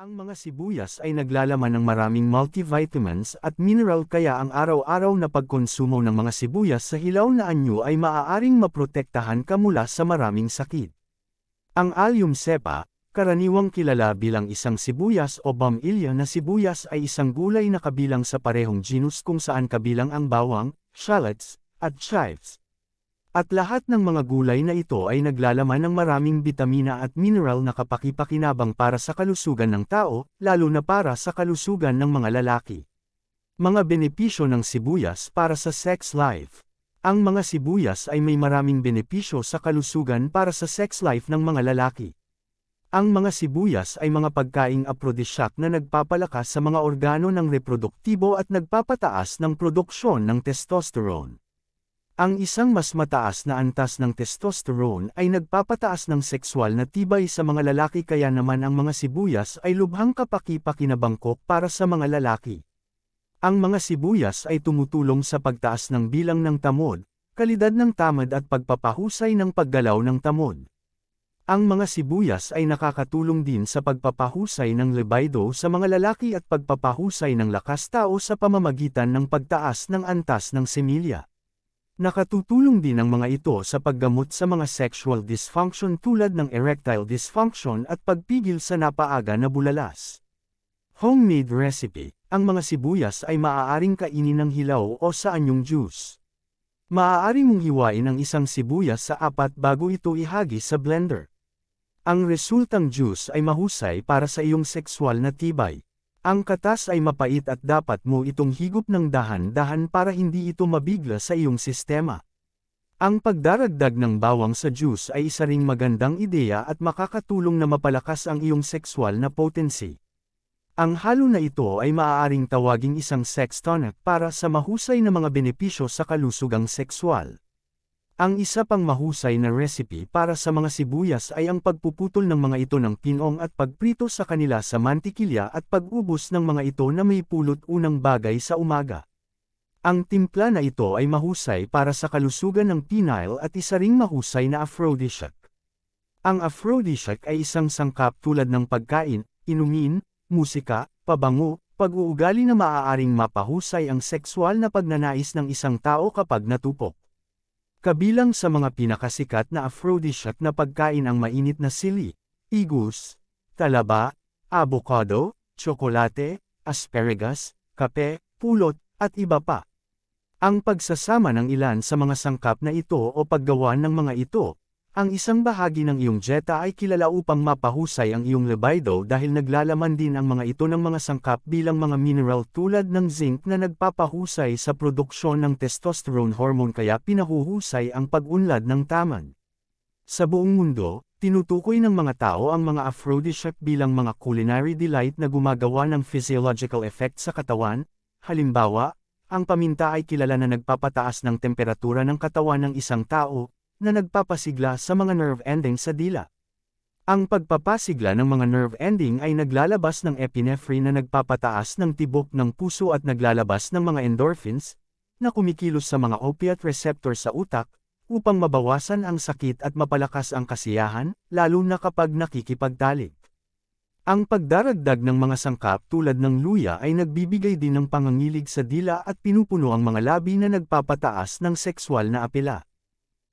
Ang mga sibuyas ay naglalaman ng maraming multivitamins at mineral kaya ang araw-araw na pagkonsumo ng mga sibuyas sa hilaw na anyo ay maaaring maprotektahan ka mula sa maraming sakit. Ang allium cepa, karaniwang kilala bilang isang sibuyas o bamilya na sibuyas ay isang gulay na kabilang sa parehong genus kung saan kabilang ang bawang, shallots, at chives. At lahat ng mga gulay na ito ay naglalaman ng maraming bitamina at mineral na kapakipakinabang para sa kalusugan ng tao, lalo na para sa kalusugan ng mga lalaki. Mga benepisyo ng sibuyas para sa sex life. Ang mga sibuyas ay may maraming benepisyo sa kalusugan para sa sex life ng mga lalaki. Ang mga sibuyas ay mga pagkaing aphrodisiac na nagpapalakas sa mga organo ng reproduktibo at nagpapataas ng produksyon ng testosterone. Ang isang mas mataas na antas ng testosterone ay nagpapataas ng sexual na tibay sa mga lalaki kaya naman ang mga sibuyas ay lubhang kapaki-pakinabangkok para sa mga lalaki. Ang mga sibuyas ay tumutulong sa pagtaas ng bilang ng tamod, kalidad ng tamad at pagpapahusay ng paggalaw ng tamod. Ang mga sibuyas ay nakakatulong din sa pagpapahusay ng libido sa mga lalaki at pagpapahusay ng lakas tao sa pamamagitan ng pagtaas ng antas ng semilya. Nakatutulong din ang mga ito sa paggamot sa mga sexual dysfunction tulad ng erectile dysfunction at pagpigil sa napaaga na bulalas. Homemade recipe Ang mga sibuyas ay maaaring kainin ng hilaw o sa anyong juice. Maaari mong hiwain ang isang sibuyas sa apat bago ito ihagis sa blender. Ang resultang juice ay mahusay para sa iyong sexual na tibay. Ang katas ay mapait at dapat mo itong higop ng dahan-dahan para hindi ito mabigla sa iyong sistema. Ang pagdaragdag ng bawang sa juice ay isa ring magandang ideya at makakatulong na mapalakas ang iyong sexual na potency. Ang halo na ito ay maaaring tawaging isang sex tonic para sa mahusay na mga benepisyo sa kalusugang sexual. Ang isa pang mahusay na recipe para sa mga sibuyas ay ang pagpuputol ng mga ito ng pinong at pagprito sa kanila sa mantikilya at pag-ubos ng mga ito na may pulot unang bagay sa umaga. Ang timpla na ito ay mahusay para sa kalusugan ng penile at isa ring mahusay na aphrodisiac. Ang aphrodisiac ay isang sangkap tulad ng pagkain, inumin, musika, pabango, pag-uugali na maaaring mapahusay ang sexual na pagnanais ng isang tao kapag natupok. Kabilang sa mga pinakasikat na aphrodisiac na pagkain ang mainit na sili, igus, talaba, avocado, tsokolate, asparagus, kape, pulot, at iba pa. Ang pagsasama ng ilan sa mga sangkap na ito o paggawa ng mga ito, ang isang bahagi ng iyong dieta ay kilala upang mapahusay ang iyong libido dahil naglalaman din ang mga ito ng mga sangkap bilang mga mineral tulad ng zinc na nagpapahusay sa produksyon ng testosterone hormone kaya pinahuhusay ang pag-unlad ng taman. Sa buong mundo, tinutukoy ng mga tao ang mga aphrodisiac bilang mga culinary delight na gumagawa ng physiological effect sa katawan, halimbawa, ang paminta ay kilala na nagpapataas ng temperatura ng katawan ng isang tao, na nagpapasigla sa mga nerve ending sa dila. Ang pagpapasigla ng mga nerve ending ay naglalabas ng epinephrine na nagpapataas ng tibok ng puso at naglalabas ng mga endorphins, na kumikilos sa mga opiate receptor sa utak, upang mabawasan ang sakit at mapalakas ang kasiyahan, lalo na kapag nakikipagtalik. Ang pagdaragdag ng mga sangkap tulad ng luya ay nagbibigay din ng pangangilig sa dila at pinupuno ang mga labi na nagpapataas ng sexual na apela.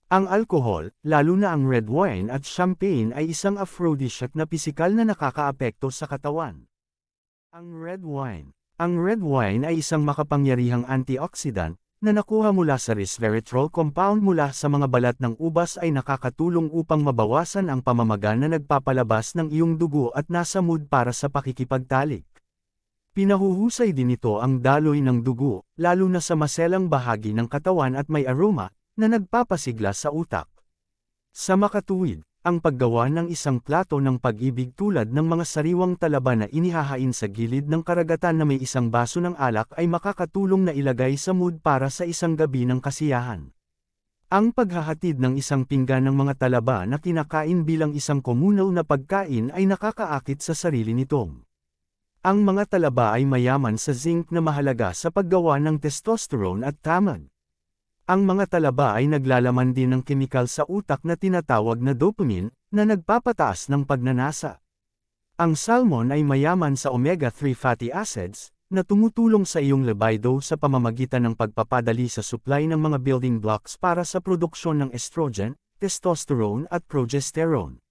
Ang alkohol, lalo na ang red wine at champagne ay isang aphrodisiac na pisikal na nakakaapekto sa katawan. Ang red wine Ang red wine ay isang makapangyarihang antioxidant, na nakuha mula sa resveratrol compound mula sa mga balat ng ubas ay nakakatulong upang mabawasan ang pamamaga na nagpapalabas ng iyong dugo at nasa mood para sa pakikipagtalik. Pinahuhusay din ito ang daloy ng dugo, lalo na sa maselang bahagi ng katawan at may aroma, na nagpapasigla sa utak. Sa makatuwid, ang paggawa ng isang plato ng pag-ibig tulad ng mga sariwang talaba na inihahain sa gilid ng karagatan na may isang baso ng alak ay makakatulong na ilagay sa mood para sa isang gabi ng kasiyahan. Ang paghahatid ng isang pinggan ng mga talaba na kinakain bilang isang komunal na pagkain ay nakakaakit sa sarili nitong. Ang mga talaba ay mayaman sa zinc na mahalaga sa paggawa ng testosterone at tamad. Ang mga talaba ay naglalaman din ng kemikal sa utak na tinatawag na dopamine, na nagpapataas ng pagnanasa. Ang salmon ay mayaman sa omega-3 fatty acids, na tumutulong sa iyong libido sa pamamagitan ng pagpapadali sa supply ng mga building blocks para sa produksyon ng estrogen, testosterone at progesterone.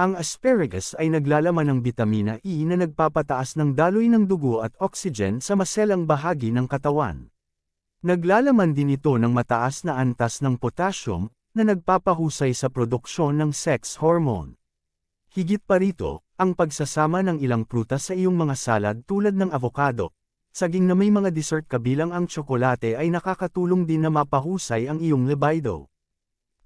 Ang asparagus ay naglalaman ng bitamina E na nagpapataas ng daloy ng dugo at oxygen sa maselang bahagi ng katawan. Naglalaman din ito ng mataas na antas ng potassium, na nagpapahusay sa produksyon ng sex hormone. Higit pa rito, ang pagsasama ng ilang prutas sa iyong mga salad tulad ng avocado, saging na may mga dessert kabilang ang tsokolate ay nakakatulong din na mapahusay ang iyong libido.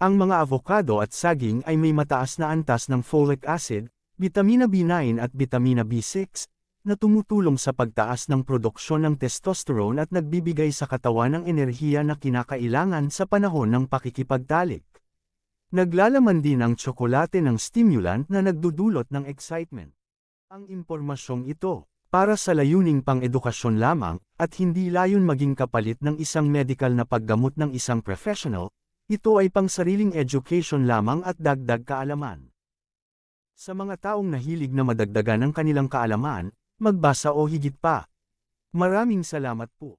Ang mga avocado at saging ay may mataas na antas ng folic acid, vitamina B9 at vitamina B6, na tumutulong sa pagtaas ng produksyon ng testosterone at nagbibigay sa katawan ng enerhiya na kinakailangan sa panahon ng pakikipagtalik. Naglalaman din ang tsokolate ng stimulant na nagdudulot ng excitement. Ang impormasyong ito, para sa layuning pang-edukasyon lamang, at hindi layon maging kapalit ng isang medical na paggamot ng isang professional, ito ay pang sariling education lamang at dagdag kaalaman. Sa mga taong nahilig na madagdagan ang kanilang kaalaman, magbasa o higit pa. Maraming salamat po.